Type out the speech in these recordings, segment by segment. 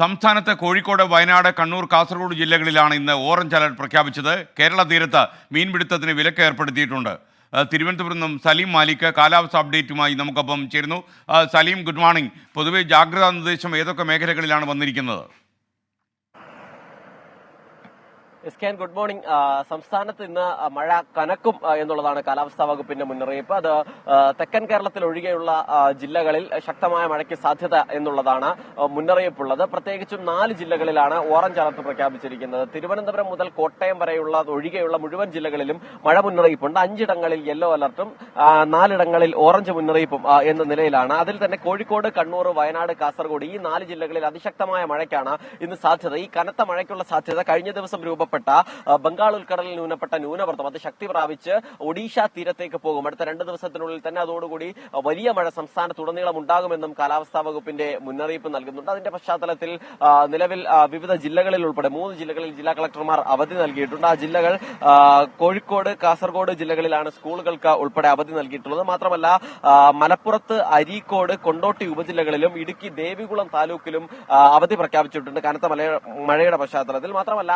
സംസ്ഥാനത്ത് കോഴിക്കോട് വയനാട് കണ്ണൂർ കാസർഗോഡ് ജില്ലകളിലാണ് ഇന്ന് ഓറഞ്ച് അലർട്ട് പ്രഖ്യാപിച്ചത്. കേരള തീരത്ത് മീൻപിടുത്തത്തിന് വിലക്ക് ഏർപ്പെടുത്തിയിട്ടുണ്ട്. തിരുവനന്തപുരം നിന്നും സലീം മാലിക് കാലാവസ്ഥ അപ്ഡേറ്റുമായി നമുക്കൊപ്പം ചേരുന്നു. Saleem good morning. പൊതുവെ ജാഗ്രതാ നിർദ്ദേശം ഏതൊക്കെ മേഖലകളിലാണ് വന്നിരിക്കുന്നത്? S K good morning. സംസ്ഥാനത്ത് ഇന്ന് മഴ കനക്കും എന്നുള്ളതാണ് കാലാവസ്ഥാ വകുപ്പിന്റെ മുന്നറിയിപ്പ്. അത് തെക്കൻ കേരളത്തിൽ ഒഴികെയുള്ള ജില്ലകളിൽ ശക്തമായ മഴയ്ക്ക് സാധ്യത എന്നുള്ളതാണ് മുന്നറിയിപ്പുള്ളത്. പ്രത്യേകിച്ചും നാല് ജില്ലകളിലാണ് ഓറഞ്ച് അലർട്ട് പ്രഖ്യാപിച്ചിരിക്കുന്നത്. തിരുവനന്തപുരം മുതൽ കോട്ടയം വരെയുള്ള ഒഴികെയുള്ള മുഴുവൻ ജില്ലകളിലും മഴ മുന്നറിയിപ്പുണ്ട്. അഞ്ചിടങ്ങളിൽ യെല്ലോ അലർട്ടും നാലിടങ്ങളിൽ ഓറഞ്ച് മുന്നറിയിപ്പും എന്ന നിലയിലാണ്. അതിൽ തന്നെ കോഴിക്കോട് കണ്ണൂർ വയനാട് കാസർഗോഡ് ഈ നാല് ജില്ലകളിൽ അതിശക്തമായ മഴയ്ക്കാണ് ഇന്ന് സാധ്യത. ഈ കനത്ത മഴയ്ക്കുള്ള സാധ്യത കഴിഞ്ഞ ദിവസം രൂപപ്പെട്ട ആ, ബംഗാൾ ഉൾക്കടലിൽ ന്യൂനപ്പെട്ട ന്യൂനമർദ്ദം അത് ശക്തി പ്രാപിച്ച് ഒഡീഷ തീരത്തേക്ക് പോകും. അടുത്ത രണ്ട് ദിവസത്തിനുള്ളിൽ തന്നെ അതോടുകൂടി വലിയ മഴ സംസ്ഥാനത്തുടനീളം ഉണ്ടാകുമെന്നും കാലാവസ്ഥാ വകുപ്പിന്റെ മുന്നറിയിപ്പ് നൽകുന്നുണ്ട്. അതിന്റെ പശ്ചാത്തലത്തിൽ നിലവിൽ വിവിധ ജില്ലകളിൽ ഉൾപ്പെടെ മൂന്ന് ജില്ലകളിൽ ജില്ലാ കളക്ടർമാർ അവധി നൽകിയിട്ടുണ്ട്. ആ ജില്ലകൾ കോഴിക്കോട് കാസർഗോഡ് ജില്ലകളിലാണ് സ്കൂളുകൾക്ക് ഉൾപ്പെടെ അവധി നൽകിയിട്ടുള്ളത്. മാത്രമല്ല മലപ്പുറത്ത് അരീക്കോട് കൊണ്ടോട്ടി ഉപജില്ലകളിലും ഇടുക്കി ദേവികുളം താലൂക്കിലും അവധി പ്രഖ്യാപിച്ചിട്ടുണ്ട് കനത്ത മഴയുടെ പശ്ചാത്തലത്തിൽ. മാത്രമല്ല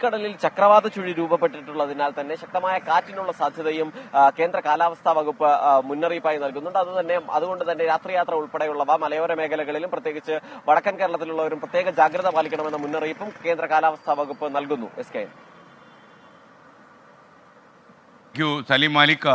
അറബിക്കടലിൽ ചക്രവാത ചുഴി രൂപപ്പെട്ടിട്ടുള്ളതിനാൽ തന്നെ ശക്തമായ കാറ്റിനുള്ള സാധ്യതയും കേന്ദ്ര കാലാവസ്ഥാ വകുപ്പ് മുന്നറിയിപ്പായി നൽകുന്നുണ്ട്. അതുതന്നെ അതുകൊണ്ട് തന്നെ രാത്രിയാത്ര ഉൾപ്പെടെയുള്ളവ മലയോര മേഖലകളിലും പ്രത്യേകിച്ച് വടക്കൻ കേരളത്തിലുള്ളവരും പ്രത്യേക ജാഗ്രത പാലിക്കണമെന്ന മുന്നറിയിപ്പും കേന്ദ്ര കാലാവസ്ഥാ വകുപ്പ് നൽകുന്നു. S K Saleem Malik.